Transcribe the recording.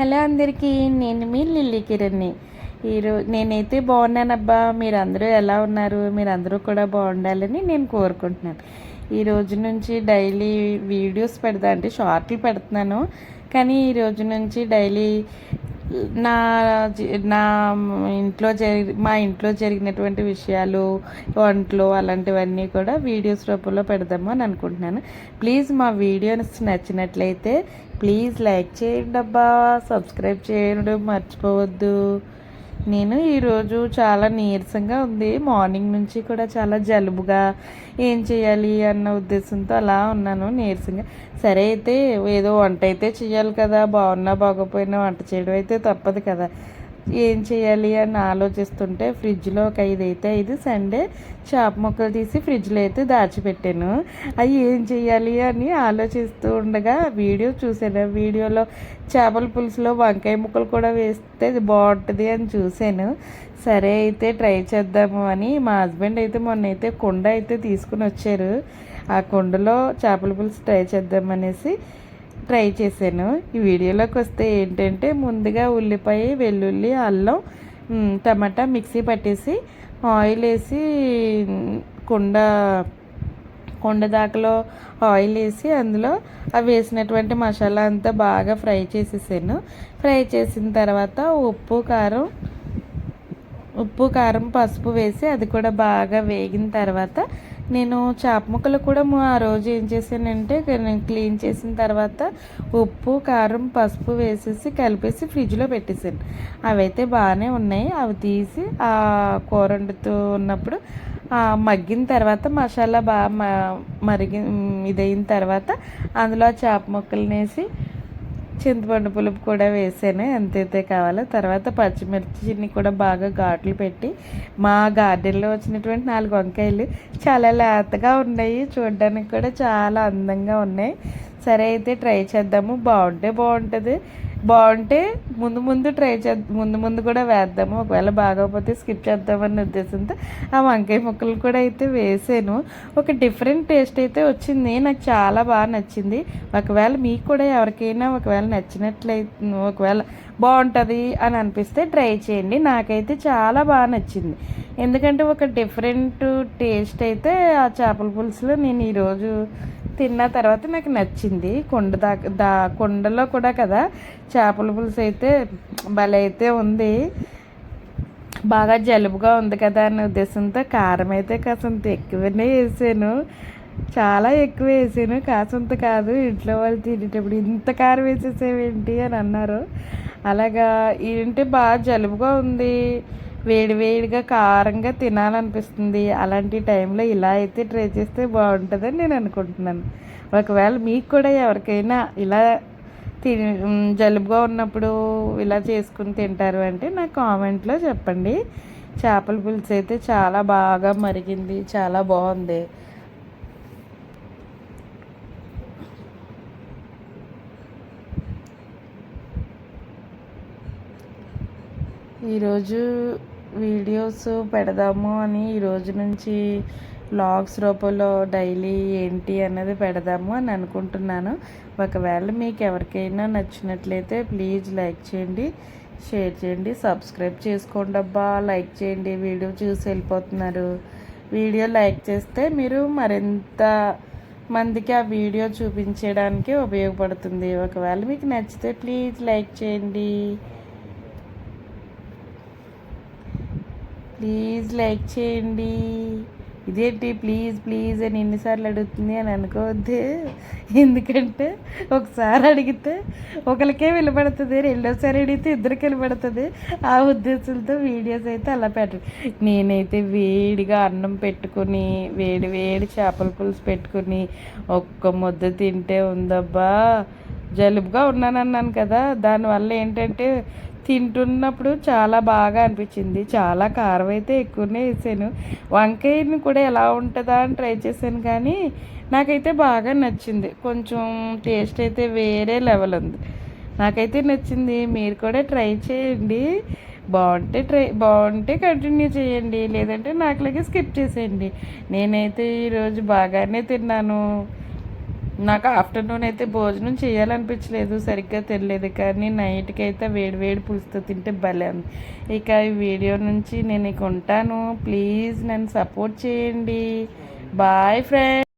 Hello అందరికీ నేను మీ lily కిరణ్ని ఈరోజు నేనైతే బాగున్నానబ్బా. మీరందరూ ఎలా ఉన్నారు? మీరందరూ కూడా బాగుండాలని నేను కోరుకుంటున్నాను. ఈ రోజు నుంచి డైలీ వీడియోస్ పెడతా అంటే షార్ట్లు పెడుతున్నాను. కానీ ఈ రోజు నుంచి డైలీ నా నా ఇంట్లో జరి మా ఇంట్లో జరిగినటువంటి విషయాలు వంటలు అలాంటివన్నీ కూడా వీడియోస్ రూపంలో పెడదాము అని అనుకుంటున్నాను. ప్లీజ్ మా వీడియోస్ నచ్చినట్లయితే ప్లీజ్ లైక్ చేయండి అబ్బా సబ్స్క్రైబ్ చేయడం మర్చిపోవద్దు. నేను ఈరోజు చాలా నీరసంగా ఉంది. మార్నింగ్ నుంచి కూడా చాలా జలుబుగా ఏం చేయాలి అన్న ఉద్దేశంతో అలా ఉన్నాను నీరసంగా. సరే అయితే ఏదో వంట అయితే చేయాలి కదా బాగున్నా బాగోపోయినా వంట చేయడం అయితే తప్పదు కదా. ఏం చేయాలి అని ఆలోచిస్తుంటే ఫ్రిడ్జ్లో ఒక ఐదు అయితే ఐదు సండే చేప ముక్కలు తీసి ఫ్రిడ్జ్లో అయితే దాచిపెట్టాను. అవి ఏం చేయాలి అని ఆలోచిస్తూ ఉండగా వీడియో చూసాను వీడియోలో చేపల పులుసులో వంకాయ ముక్కలు కూడా వేస్తే బాగుంటుంది అని చూశాను. సరే అయితే ట్రై చేద్దాము అని మా హస్బెండ్ అయితే మొన్న అయితే కుండ అయితే తీసుకుని వచ్చారు. ఆ కుండలో చేపల పులుసు ట్రై చేద్దామనేసి ట్రై చేశాను. ఈ వీడియోలోకి వస్తే ఏంటంటే ముందుగా ఉల్లిపాయ వెల్లుల్లి అల్లం టమాటా మిక్సీ పట్టేసి ఆయిల్ వేసి కుండ కొండ దాకలో ఆయిల్ వేసి అందులో అవి వేసినటువంటి మసాలా అంతా బాగా ఫ్రై చేసేసాను. ఫ్రై చేసిన తర్వాత ఉప్పు కారం ఉప్పు కారం పసుపు వేసి అది కూడా బాగా వేగిన తర్వాత నేను చేప ముక్కలు కూడా ఆ రోజు ఏం చేశానంటే నేను క్లీన్ చేసిన తర్వాత ఉప్పు కారం పసుపు వేసేసి కలిపేసి ఫ్రిడ్జ్లో పెట్టేశాను. అవైతే బాగానే ఉన్నాయి. అవి తీసి ఆ కూర వండుతూ ఉన్నప్పుడు మగ్గిన తర్వాత మసాలా బాగా మరిగి ఇదైన తర్వాత అందులో చేప ముక్కలు వేసి చింతపండు పులుపు కూడా వేసాను. ఎంతైతే కావాలో తర్వాత పచ్చిమిర్చిని కూడా బాగా ఘాట్లు పెట్టి మా గార్డెన్లో వచ్చినటువంటి నాలుగు వంకాయలు చాలా లేతగా ఉన్నాయి. చూడడానికి కూడా చాలా అందంగా ఉన్నాయి. సరే అయితే ట్రై చేద్దాము. బాగుంటే బాగుంటుంది. బాగుంటే ముందు ముందు ట్రై చేద్దాం ముందు ముందు కూడా వేద్దాము. ఒకవేళ బాగోకపోతే స్కిప్ చేద్దామన్న ఉద్దేశంతో ఆ వంకాయ ముక్కలు కూడా అయితే వేసాను. ఒక డిఫరెంట్ టేస్ట్ అయితే వచ్చింది. నాకు చాలా బాగా నచ్చింది. ఒకవేళ మీకు కూడా ఎవరికైనా ఒకవేళ నచ్చినట్లయితే ఒకవేళ బాగుంటుంది అని అనిపిస్తే ట్రై చేయండి. నాకైతే చాలా బాగా నచ్చింది. ఎందుకంటే ఒక డిఫరెంట్ టేస్ట్ అయితే ఆ చేపల పులుసులో నేను ఈరోజు తిన్న తర్వాత నాకు నచ్చింది. కొండ దా దా కొండలో కూడా కదా చేపల పులుసు అయితే భలే అయితే ఉంది. బాగా జలుబుగా ఉంది కదా అనే ఉద్దేశంతో కారం అయితే కాసంత ఎక్కువనే వేసాను. చాలా ఎక్కువ వేసాను. కాసంత కాదు ఇంట్లో వాళ్ళు తినేటప్పుడు ఇంత కారం వేసేసేవేంటి అని అన్నారు. అలాగా ఏంటి బాగా జలుబుగా ఉంది. వేడివేడిగా కారంగా తినాలనిపిస్తుంది. అలాంటి టైంలో ఇలా అయితే ట్రై చేస్తే బాగుంటుందని నేను అనుకుంటున్నాను. ఒకవేళ మీకు కూడా ఎవరికైనా ఇలా తిని జలుబుగా ఉన్నప్పుడు ఇలా చేసుకుని తింటారు అంటే నాకు కామెంట్లో చెప్పండి. చేపల పులుసు అయితే చాలా బాగా మరిగింది చాలా బాగుంది. ఈరోజు వీడియోస్ పెడదాము అని ఈరోజు నుంచి బ్లాగ్స్ రూపంలో డైలీ ఏంటి అన్నది పెడదాము అని అనుకుంటున్నాను. ఒకవేళ మీకు ఎవరికైనా నచ్చినట్లయితే ప్లీజ్ లైక్ చేయండి షేర్ చేయండి సబ్స్క్రైబ్ చేసుకోండి. అబ్బా లైక్ చేయండి. వీడియో చూసి వెళ్ళిపోతున్నారు. వీడియో లైక్ చేస్తే మీరు మరింత మందికి ఆ వీడియో చూపించడానికి ఉపయోగపడుతుంది. ఒకవేళ మీకు నచ్చితే ప్లీజ్ లైక్ చేయండి. ప్లీజ్ లైక్ చేయండి. ఇదేంటి ప్లీజ్ ప్లీజ్ అని ఎన్నిసార్లు అడుగుతుంది అని అనుకోవద్దు. ఎందుకంటే ఒకసారి అడిగితే ఒకరికే వెళ్ళబడుతుంది రెండోసారి అడిగితే ఇద్దరికి వెళ్ళబడుతుంది ఆ ఉద్దేశంతో వీడియోస్ అయితే అలా పెట్టండి నేనైతే వేడిగా అన్నం పెట్టుకుని వేడి వేడి చేపల పులుసు పెట్టుకుని ఒక్క ముద్ద తింటే ఉందబ్బా. జలుబుగా ఉన్నానన్నాను కదా. దానివల్ల ఏంటంటే తింటున్నప్పుడు చాలా బాగా అనిపించింది. చాలా కారం అయితే ఎక్కువనే వేసాను. వంకాయని కూడా ఎలా ఉంటుందా అని ట్రై చేశాను కానీ నాకైతే బాగా నచ్చింది. కొంచెం టేస్ట్ అయితే వేరే లెవెల్ ఉంది. నాకైతే నచ్చింది. మీరు కూడా ట్రై చేయండి. బాగుంటే ట్రై బాగుంటే కంటిన్యూ చేయండి. లేదంటే నాకులాగే స్కిప్ చేసేయండి. నేనైతే ఈరోజు బాగానే తిన్నాను. నాకు ఆఫ్టర్నూన్ అయితే భోజనం చేయాలనిపించలేదు సరిగ్గా తెలియదు కానీ నైట్కి అయితే వేడి వేడి పులుసుతో తింటే భలే ఉంది. ఇక ఈ వీడియో నుంచి నేను ఇక ఉంటాను. ప్లీజ్ నన్ను సపోర్ట్ చేయండి. Boy friend.